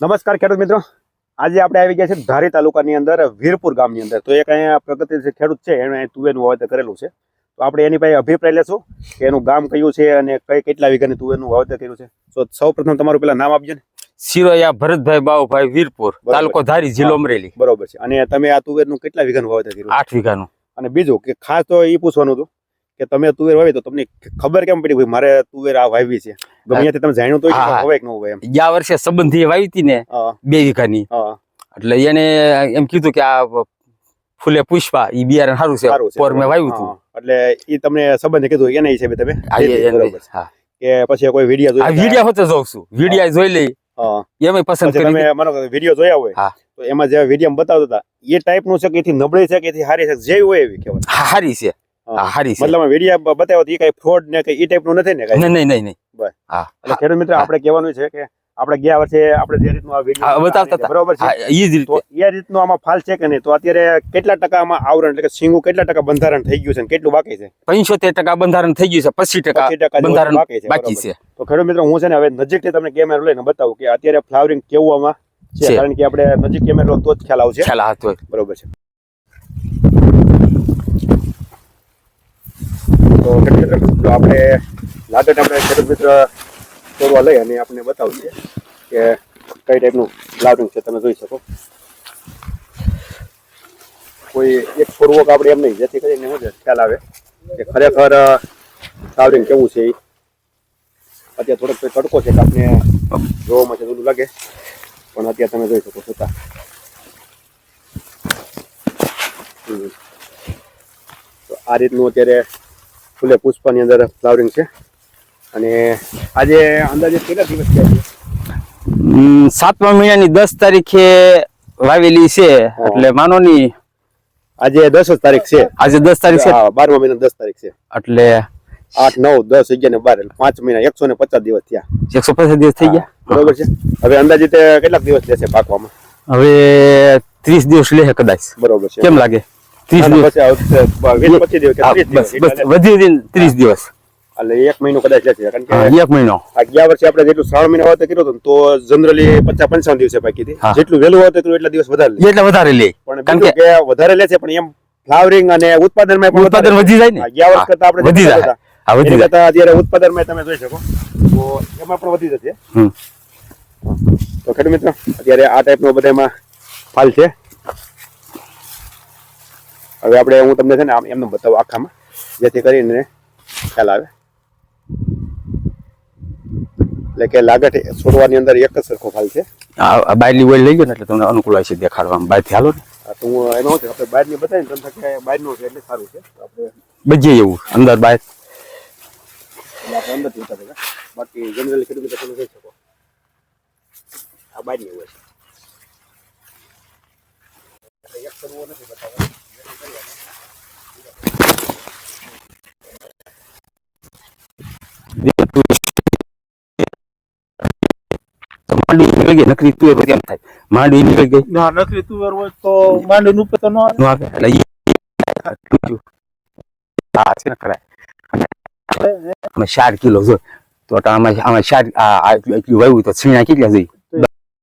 નમસ્કાર ખેડૂત મિત્રો. આજે આપણે આવી ગયા છે ધારી તાલુકાની અંદર વીરપુર ગામની અંદર. તો એક અહીંયા પ્રગતિશીલ ખેડૂત છે એણે તુવેરનું વાવેતર કરેલું છે. તો આપણે એની પાસે અભિપ્રાય લેશું કે એનું ગામ કયું છે અને કઈ કેટલા વીઘાની તુવેરનું વાવેતર કર્યું છે. તો સૌ પ્રથમ તમારું પેલા નામ આપજો ને. સિરોયા ભરતભાઈ બાવુભાઈ વીરપુર તાલુકો ધારી જિલ્લો અમરેલી. બરોબર છે. અને તમે આ તુવેરનું કેટલા વીઘાનું વાવેતર કર્યું? આઠ વીઘાનું. અને બીજું કે ખાસ તો એ પૂછવાનું હતું કે તમે તુવેર વાવી તો તમને ખબર કેમ પડી ભાઈ મારે તુવેર આ વાવી છે? ગમે તમે જાણ્યું તો. હોય કે ન હોય એમ. ગયા વર્ષે સંબંધી વાવી હતી ને બે વીઘાની. એટલે એને એમ કીધું કે આ ફૂલે પુષ્પા ઈ બિયારણ સારું છે. પોર મેં વાવ્યું હતું. એટલે એ તમને સંબંધે કીધું એના હિસાબે તમે? હા. કે પછી કોઈ વીડિયો જોઈ વીડિયો હોતે જોઉં છું. વીડિયો જોઈ લઈ હા. એમાં પસંદ કરી તમે માનો વીડિયો જોયા હોય હા. તો એમાં જે વીડિયો બતાવતા હતા એ ટાઈપનું છે કે એથી નબળી છે કે એથી હારી છે? જે હોય એવી કહેવાય. હારી છે. હારી છે. મતલબ વીડિયો બતાવ્યો એ કઈ ફ્રોડ ને કઈ એ ટાઈપનું નથી ને કઈ? નહીં નહીં નહીં. હા. એટલે ખેડૂત મિત્ર આપણે કહેવાનું છે કે આપણે ગયા વર્ષે આપણે જે રીતનું આ વીડિયો બતાવતા હતા. બરોબર છે? એ જ રીતે. એ રીતનું આમાં ફાલ છે કે નહીં? તો અત્યારે કેટલા ટકામાં આવરણ એટલે કે સિંગુ કેટલા ટકા બંધારણ થઈ ગયું છે કેટલું બાકી છે? પંચોતેર ટકા બંધારણ થઈ ગયું છે પચીસ ટકા 25 ટકા જેવું બંધારણ બાકી છે તો ખેડૂત મિત્રો હું છે ને હવે નજીકથી તમને કેમેરો લઈને બતાવું કે અત્યારે ફ્લાવરિંગ કેવું આમાં છે? છે. કારણ કે આપણે નજીક કેમેરો તો જ ખ્યાલ આવશે. ખ્યાલ આવતો બરોબર છે. તો ખેડૂત મિત્ર આપણે લાગત આપણે ખેડૂત મિત્ર તોડવા લઈ અને આપણે બતાવીએ કે કઈ ટાઈપનું ફ્લાવરિંગ છે તમે જોઈ શકો. કોઈ એક છોડવો આપણે એમ નહીં, જેથી કરીને શું છે, ખ્યાલ આવે કે ખરેખર સાવરીને કેવું છે એ અત્યારે થોડોક તડકો છે કે આપણે જોવામાં છે થોડું લાગે, પણ અત્યારે તમે જોઈ શકો હમ. તો આ રીતનું અત્યારે ફૂલે પુષ્પની અંદર ફ્લાવરિંગ છે. અને આજે અંદાજે કેટલા દિવસ થયા સાતમા મહિનાની દસ તારીખે વાવેલી છે એટલે માનો ની આજે દસ જ તારીખ છે. આજે દસ તારીખ છે. બારમા મહિના દસ તારીખ છે. એટલે આઠ નવ દસ અગિયાર ને બાર પાંચ મહિના એકસો ને પચાસ દિવસ થયા. એકસો પચાસ દિવસ થઈ ગયા? બરોબર છે. હવે અંદાજે કેટલાક દિવસ લેશે પાકવામાં? હવે ત્રીસ દિવસ લે કદાચ. બરોબર છે. કેમ લાગે? ત્રીસ દિવસ. વધી ત્રીસ દિવસ. એટલે એક મહિનો કદાચ લેશે કારણ કે એક મહિનો. આ ગયા વર્ષે આપણે જેટલું શ્રાવણ મહિના વાવતર કર્યું હતું? તો જનરલી પચાસ પંચાવન દિવસે પાકી હતી. જેટલું વહેલું વાવતર કર્યું એટલા દિવસ વધારે લે. એટલે વધારે લે. પણ કારણ કે વધારે લે છે પણ એમ ફ્લાવરિંગ અને ઉત્પાદનમાં પણ ઉત્પાદન વધી જાય ને? ગયા વર્ષ કરતા આપણે વધી જાય. હા વધી જાય. અત્યારે ઉત્પાદનમાં તમે જોઈ શકો. તો એમાં પણ વધી જશે. તો ખેડૂત મિત્રો અત્યારે આ ટાઈપનો બધામાં ફાલ છે. હવે આપણે હું તમને છે ને આમ એમને બતાવું આખામાં જેથી કરીને ખ્યાલ આવે. એટલે કે લાગટ છોડવાની અંદર એક જ સરખો ફાલ છે. આ બાયલી ઓઇલ લઈ ગયો ને એટલે તમને અનુકૂળ આવશે દેખાડવામાં. બહારથી હાલો ને. તો હું એનો છે આપણે બહારની બતાવીને તમને કે બહારનું છે એટલે સારું છે. આપણે બજે એવું અંદર બહાર એટલે આપણે બતાવી દઈએ. બાકી જનરલી ખેડૂત તમે જોઈ શકો. આ બહારની હોય છે. એક કરવો નથી બતાવવાનો. ગઈ નકરી તું કેમ થાય માંડવી નીકળી ગઈ ના નકરી તુવેર હોય તો માંડવી ઉપર તો ન આવે. નો આવે એટલે. હા છે ને ખરા અમે ચાર કિલો જો તો આમાં આમાં ચાર એટલું વાવ્યું તો છીણા કેટલા જોઈ